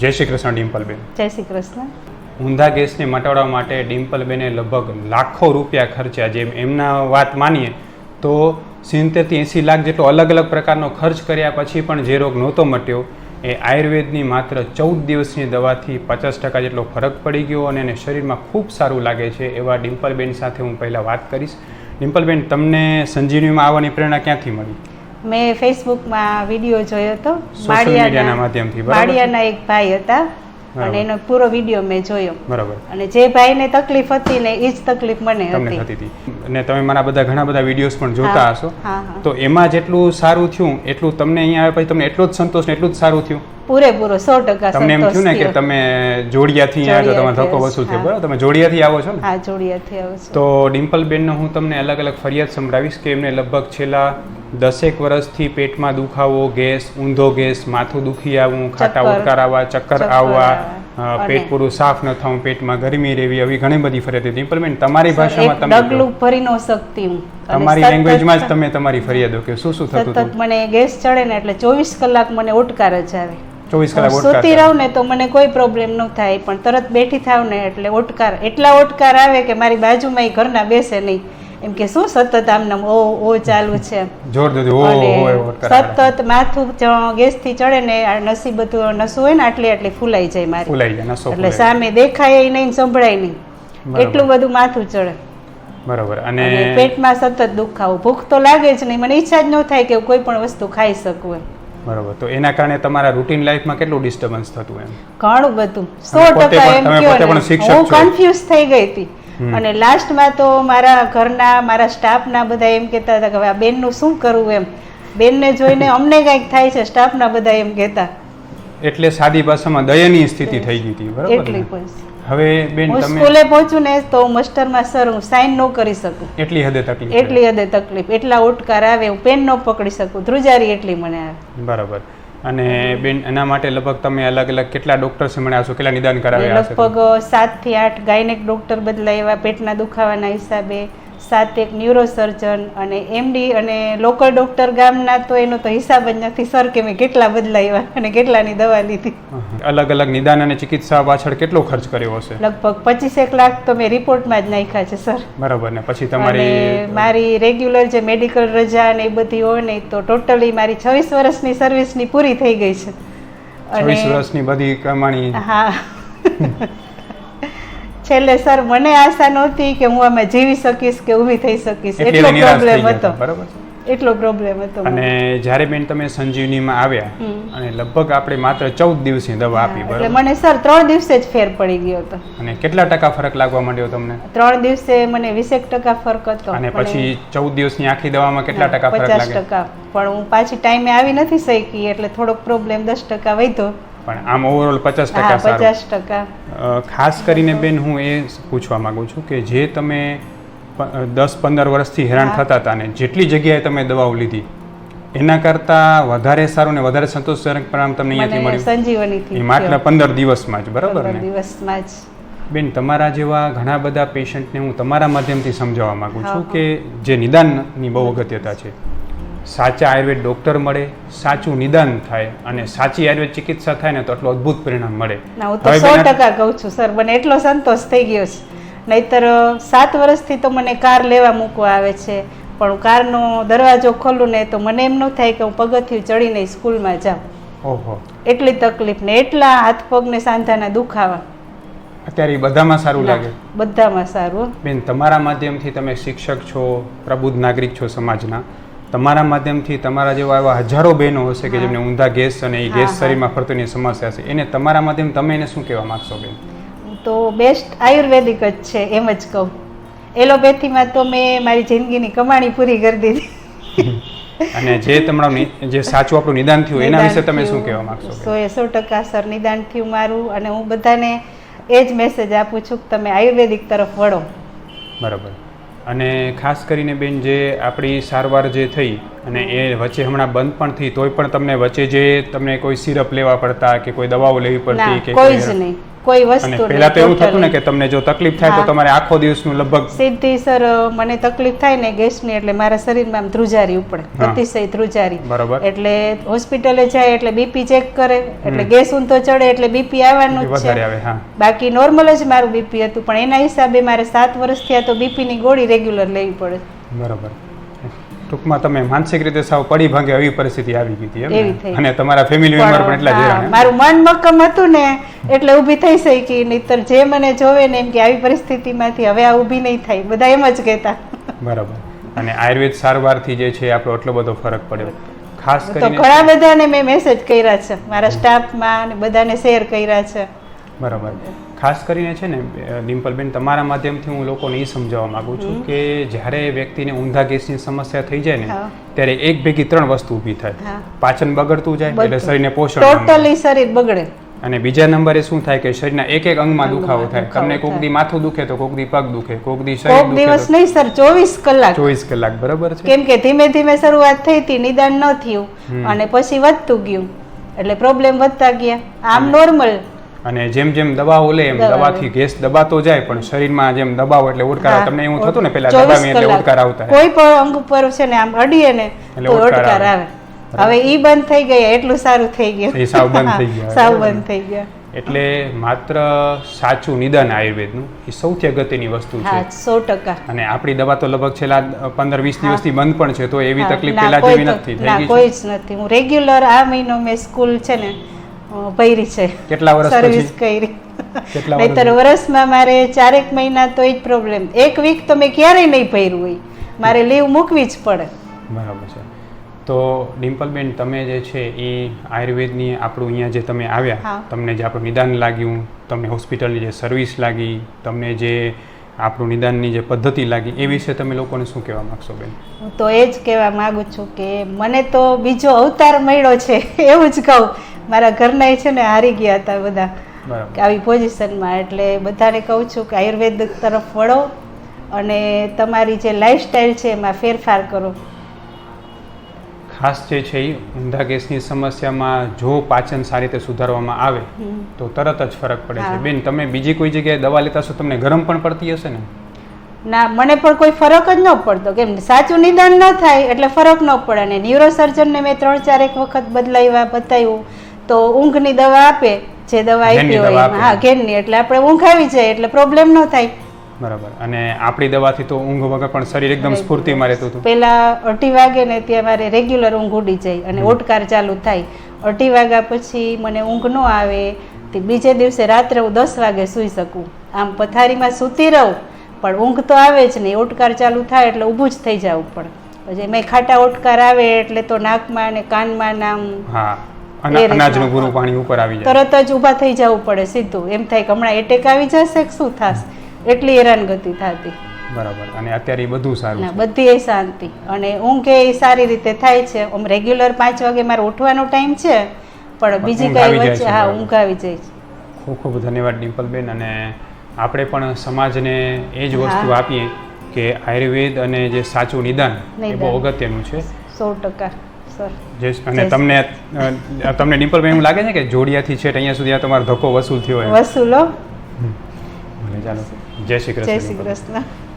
જય શ્રી કૃષ્ણ ડિમ્પલબેન. જય શ્રી કૃષ્ણ. ઊંધા ગેસને મટાડવા માટે ડિમ્પલબેને લગભગ લાખો રૂપિયા ખર્ચ્યા. જેમ એમના વાત માનીએ તો સિત્તેરથી એંસી લાખ જેટલો અલગ અલગ પ્રકારનો ખર્ચ કર્યા પછી પણ જે રોગ નહોતો મટ્યો એ આયુર્વેદની માત્ર ચૌદ દિવસની દવાથી પચાસ ટકા જેટલો ફરક પડી ગયો અને એને શરીરમાં ખૂબ સારું લાગે છે એવા ડિમ્પલબેન સાથે હું પહેલાં વાત કરીશ. ડિમ્પલબેન તમને સંજીવનીમાં આવવાની પ્રેરણા ક્યાંથી મળી? મેં ફેસબુકમાં વીડિયો જોયો હતો બરાબર? માળિયાના એક ભાઈ હતા. અને એનો પૂરો વીડિયો મેં જોયો. બરાબર. અને જે ભાઈને તકલીફ હતી ને એ જ તકલીફ મને હતી. અને તમે મારા બધા ઘણા બધા વિડીયોઝ પણ જોતા હશો. તો એમાં જેટલું સારું થયું એટલું તમને અહીંયા આવે પછી તમને એટલો જ સંતોષ ને એટલું જ સારું થયું? પૂરેપૂરો સો ટકા તમને એમ થયું ને કે તમે જોડિયાથી આવ્યા તો તમારે ધક્કો વસૂલ થયો. બરાબર? તમે જોડિયાથી આવો છો ને? હા જોડિયાથી આવો છો. તો ડિમ્પલબેનનો હું તમને અલગ અલગ ફરિયાદ સંભળાવીશ કે એમને લગભગ છેલ્લા દસેક વર્ષથી પેટમાં દુખાવો ગેસ ઊંધો ગેસ માથું દુખી આવવું ખાટા. ઉડકાર આવવા ચક્કર આવવા પેટ પૂરું સાફ ન થવું પેટમાં ગરમી રહેવી આવી ઘણી બધી ફરિયાદ હતી. ડિમ્પલબેન તમારી ભાષામાં તમે ડગલું ભરી ન શકતી હું. તમારી લેંગ્વેજમાં જ તમે તમારી ફરિયાદો કે શું શું થતું સતત મને ગેસ ચડે ને એટલે ચોવીસ કલાક મને ઓટકાર જ આવે. ચોવીસ કલાક ઓટકાર રહું ને તો મને કોઈ પ્રોબ્લેમ ન થાય પણ તરત બેઠી થાવ ને એટલે ઓટકાર એટલા ઓટકાર આવે કે મારી બાજુમાં એ ઘરના બેસે નહીં. એમ કે શું સતત આમને ઓ ઓ ચાલુ છે જોર દીધું ઓ સતત માથું ગેસથી ચડે ને આ નસી બધું નસું હોય ને આટલી આટલી ફૂલાઈ જાય મારી ફૂલાઈ જાય નસો એટલે સામે દેખાય નહીં સંભળાય નહીં એટલું બધું માથું ચડે બરોબર અને પેટમાં સતત દુખાવો ભૂખ તો લાગે જ નહીં મને ઈચ્છા જ ન થાય કે કોઈ પણ વસ્તુ ખાઈ શકું બરોબર તો એના કારણે તમારા રૂટીન લાઈફમાં કેટલું ડિસ્ટર્બન્સ થતું એમ ઘણું બધું સો ટકા એમ શિક્ષક હું કન્ફ્યુઝ થઈ ગઈ હતી. અને લાસ્ટમાં તો મારા ઘરના મારા સ્ટાફના બધા એમ કહેતા હતા કે હવે આ બેનનું શું કરવું એમ. બેનને જોઈને અમને કંઈક થાય છે સ્ટાફના બધા એમ કહેતા. એટલે સાદી ભાષામાં દયનીય સ્થિતિ થઈ ગઈ હતી બરાબર એટલી હવે બેન હું તમે સ્કૂલે પહોંચું ને તો માસ્ટરમાં સર હું સાઈન ન કરી શકું. એટલી હદે તકલીફ એટલી હદે તકલીફ. એટલા ઓટકાર આવે હું પેન ન પકડી શકું. ધ્રુજારી એટલી મને આવે. બરાબર. અને બેન, એના માટે લગભગ તમે અલગ અલગ કેટલા ડોક્ટર્સ મળ્યા છો કેટલા નિદાન કરાવ્યા લગભગ સાતથી આઠ ગાયનેક ડોક્ટર બદલાયા, પેટના દુખાવાના હિસાબે. સાત એક ન્યુરોસર્જન અને એમડી અને લોકલ ડોક્ટર ગામના તો એનો તો હિસાબ જ નથી. સર કે મેં કેટલા બદલાવ્યા અને કેટલાની દવા લીધી? અલગ અલગ નિદાન અને ચિકિત્સા પાછળ કેટલો ખર્ચ કર્યો હશે? લગભગ પચીસેક લાખ તો મેં રિપોર્ટમાં જ નાખ્યા છે સર બરાબર ને પછી તમારી મારી રેગ્યુલર જે મેડિકલ રજા ને એ બધી હોય ને તો ટોટલી મારી છવ્વીસ વર્ષની સર્વિસની પૂરી થઈ ગઈ છે. છવ્વીસ વર્ષની બધી કમાણી. હા. છેલ્લે સર મને આશા નહોતી કે હું આમાં જીવી શકીશ કે ઊભી થઈ શકીશ. એટલો પ્રોબ્લેમ હતો. બરાબર? એટલો પ્રોબ્લેમ હતો અને જ્યારે બેન તમે સંજીવનીમાં આવ્યા અને લગભગ આપણે માત્ર ચૌદ દિવસની દવા આપી એટલે બરાબર? મને સર ત્રણ દિવસે જ ફેર પડી ગયો હતો. અને કેટલા ટકા ફરક લાગવા માંડ્યો તમને? ત્રણ દિવસે મને વીસેક ટકા ફરક હતો અને પછી ચૌદ દિવસની આખી દવામાં કેટલા ટકા ફરક પચાસ લાગે? ટકા. પણ હું પાછી ટાઈમે આવી નથી શકી એટલે થોડોક પ્રોબ્લેમ દસ ટકા વધ્યો. પણ આમ ઓવરઓલ પચાસ ટકા સારું. પચાસ ટકા. ખાસ કરીને બેન હું એ પૂછવા માગું છું કે જે તમે દસ પંદર વર્ષથી હેરાન થતા હતા ને જેટલી જગ્યાએ તમે દવાઓ લીધી એના કરતાં વધારે સારું ને વધારે સંતોષજનક પરિણામ તમને અહીંયાથી મળ્યું? સંજીવનીથી એ માત્ર પંદર દિવસમાં જ બરાબર ને? દિવસમાં જ. બેન તમારા જેવા ઘણા બધા પેશન્ટને હું તમારા માધ્યમથી સમજાવવા માગું છું કે જે નિદાનની બહુ અગત્યતા છે સાચા આયુર્વેદ ડૉક્ટર મળે સાચું નિદાન થાય અને સાચી આયુર્વેદ ચિકિત્સા થાય ને તો એટલું અદ્ભુત પરિણામ મળે. હું તો સો ટકા કહું છું સર મને એટલો સંતોષ થઈ ગયો છે. નહીતર સાત વર્ષથી તો મને કાર લેવા મૂકવા આવે છે પણ કારનો દરવાજો ખોલું ને તો મને એમ ન થાય કે હું પગથિયું ચડીને સ્કૂલમાં જાઉં. ઓહો. એટલી તકલીફ ને એટલા હાથ પગને સાંધાના દુખાવા. અત્યારે બધામાં સારું લાગે? બધામાં સારું. બેન તમારા માધ્યમથી તમે શિક્ષક છો પ્રબુદ્ધ નાગરિક છો સમાજના તમારા માધ્યમથી તમારા જેવા એવા હજારો બહેનો હશે કે જેમને ઊંધા ગેસ અને એ ગેસ શરીરમાં ફરતોની સમસ્યા છે એને તમારા માધ્યમ તમે એને શું કહેવા માગશો બેન? તો બેસ્ટ આયુર્વેદિક જ છે એમ જ કહું. એલોપેથીમાં તો મેં મારી જિંદગીની કમાણી પૂરી કરી દીધી. અને જે તમારું જે સાચું આપણું નિદાન થયું એના વિશે તમે શું કહેવા માંગશો? સો એ સો ટકા સર નિદાન થયું મારું અને હું બધાને એ જ મેસેજ આપું છું કે તમે આયુર્વેદિક તરફ વળો. બરાબર. અને ખાસ કરીને બેન જે આપણી સારવાર જે થઈ અને એ વચ્ચે હમણાં બંધ પણ થઈ તોય પણ તમને વચ્ચે જે તમને કોઈ સિરપ લેવા પડતા કે કોઈ દવાઓ લેવી પડતી કે કોઈ જ નહીં. કોઈ વસ્તુ પહેલા તો એવું થતું ને કે તમને જો તકલીફ થાય તો. તમારે આખો દિવસનું લગભગ સીધી સર મને તકલીફ થાય ને ગેસની એટલે મારા શરીરમાં આમ ધ્રુજારી ઉપડે અતિશય ધ્રુજારી. બરોબર. એટલે હોસ્પિટલે જાય એટલે બીપી ચેક કરે એટલે. ગેસ ઊંધો ચડે એટલે બીપી આવવાનું જ છે. બાકી નોર્મલ જ મારું બીપી હતું પણ એના હિસાબે મારે સાત વર્ષ થયા તો બીપીની ગોળી રેગ્યુલર લેવી પડે. બરોબર. ટૂંકમાં તમે માનસિક રીતે સાવ પડી ભાંગે આવી પરિસ્થિતિ આવી ગઈ હતી. અને તમારા ફેમિલી મેમ્બર પણ એટલા જ? મારું મન મક્કમ હતું ને એટલે ઊભી થઈ શકી. નહીતર જે મને જોવે ને એમ કે આવી પરિસ્થિતિમાંથી હવે આ ઊભી નહીં થાય. બધા એમ જ કહેતા. બરાબર. અને આયુર્વેદ સારવારથી જે છે આપણો એટલો બધો ફરક પડ્યો. ખાસ તો કરીને ઘણા બધાને મેં મેસેજ કર્યા છે. મારા સ્ટાફમાં અને બધાને શેર કર્યા છે. બરાબર. ખાસ કરીને છે ને ડિમ્પલબેન તમારા માધ્યમથી હું લોકોને એ સમજાવવા માગું છું કે જ્યારે વ્યક્તિને ઊંધા ગેસની સમસ્યા થઈ જાય ને ત્યારે એક ભેગી ત્રણ વસ્તુ ઊભી થાય. પાચન બગડતું જાય એટલે શરીરને પોષણ. ટોટલી શરીર બગડે. અને બીજા નંબરે શું થાય કે શરીરના એક એક અંગમાં દુખાવો થાય. તમને કોક. દી માથું દુખે તો કોક દી પગ દુખે કોક દી શરીર દુખે દિવસ નહીં સર ચોવીસ કલાક. તો ચોવીસ કલાક બરાબર છે? કેમ કે ધીમે ધીમે શરૂઆત થઈ હતી નિદાન ન થયું અને પછી વધતું ગયું. એટલે પ્રોબ્લેમ વધતા ગયા. આમ નોર્મલ અને જેમ જેમ દબાવો લે એમ દવા દવાથી ગેસ દબાતો જાય પણ શરીરમાં જેમ દબાવો એટલે ઉડકાર તમને એવું થતું ને પેલા દબાવી એટલે. ઉડકાર આવતા કોઈ પણ અંગ ઉપર છે ને આમ અડીએ ને તો ઉડકાર આવે. હવે ઈ બંધ થઈ ગયા એટલું સારું થઈ ગયું. એ સાવ બંધ થઈ ગયા. સાવ બંધ થઈ ગયા. એટલે માત્ર સાચું નિદાન આયુર્વેદનું એ સૌથી અગત્યની વસ્તુ છે. સો ટકા. અને આપણી દવા તો લગભગ છેલ્લા પંદર વીસ. દિવસથી બંધ પણ છે તો એવી તકલીફ પેલા જેવી નથી કોઈ જ નથી. હું રેગ્યુલર આ મહિનો મેં સ્કૂલ છે ને ભરી છે. કેટલા વર્ષ સર્વિસ કરી. નહીતર વર્ષમાં મારે ચારેક મહિના તો એ જ પ્રોબ્લેમ એક વીક તો મેં ક્યારેય નહીં ભર્યું હોય. મારે લીવ મૂકવી જ પડે. બરાબર છે. તો ડિમ્પલબેન તમે જે છે એ આયુર્વેદની આપણું અહીંયા જે તમે આવ્યા તમને જે આપણું નિદાન લાગ્યું તમને હોસ્પિટલની જે સર્વિસ લાગી તમને જે આપણું નિદાનની જે પદ્ધતિ લાગી એ વિશે તમે લોકોને શું કહેવા માગશો બેન? હું તો એ જ કહેવા માગું છું કે મને તો બીજો અવતાર મળ્યો છે એવું જ કહું. મારા ઘરના છે ને હારી ગયા હતા બધા. આવી પોઝિશનમાં. એટલે બધાને કહું છું કે આયુર્વેદ તરફ વળો અને તમારી જે લાઈફસ્ટાઈલ છે એમાં ફેરફાર કરો. ખાસ જે છે એ ઊંધા ગેસની સમસ્યામાં જો પાચન સારી રીતે સુધારવામાં આવે તો તરત જ ફરક પડે છે. બેન તમે બીજી કોઈ જગ્યાએ દવા લેતા છો તમને ગરમ પણ પડતી હશે ને? ના મને પણ કોઈ ફરક જ ન પડતો. કેમ સાચું નિદાન ન થાય એટલે ફરક ન પડે. અને ન્યુરોસર્જનને મેં ત્રણ ચાર એક વખત બદલાવ્યા બતાવ્યું. તો ઊંઘની દવા આપે જે દવા આપી હોય હા ઘેનની એટલે આપણે ઊંઘ આવી જાય એટલે પ્રોબ્લેમ ન થાય. બરાબર. અને આપણી દવાથી તો ઊંઘ વગર પણ શરીર એકદમ સ્ફૂર્તિમાં રહેતું હતું. પેલા અઢી વાગે ને ત્યાં મારે રેગ્યુલર ઊંઘ ઉડી જાય અને ઓટકાર ચાલુ થાય. અઢી વાગ્યા પછી મને ઊંઘ ન આવે તે બીજે દિવસે રાત્રે હું દસ વાગે સૂઈ શકું. આમ પથારીમાં સૂતી રહું પણ ઊંઘ તો આવે જ નહીં. ઓટકાર ચાલુ થાય એટલે ઊભું જ થઈ જવું પડે પછી મેં ખાટા ઓટકાર આવે એટલે તો નાકમાં અને કાનમાં ને અનાજનું પૂરું પાણી ઉપર આવી જાય. તરત જ ઊભા થઈ જવું પડે સીધું. એમ થાય કે હમણાં એટેક આવી જશે કે શું થશે? એટલી હેરાનગતિ થતી. બરાબર. અને અત્યારે બધું સારું બધી એ શાંતિ. અને ઊંઘ એ સારી રીતે થાય છે. આમ રેગ્યુલર પાંચ વાગે મારે ઉઠવાનો ટાઈમ છે પણ બીજી કઈ વચ્ચે હા ઊંઘ આવી જાય છે. ખૂબ ખૂબ ધન્યવાદ ડિમ્પલબેન. અને આપણે પણ સમાજને એ જ વસ્તુ આપીએ કે આયુર્વેદ અને જે સાચું નિદાન એ બહુ અગત્યનું છે. સો ટકા. સર. જય અને તમને તમને તમને એમ લાગે છે કે જોડિયાથી છેટ અહીંયા સુધી આ તમારો ધક્કો વસૂલ થયો હોય? વસૂલો ચાલો જય શ્રી જય શ્રી કૃષ્ણ.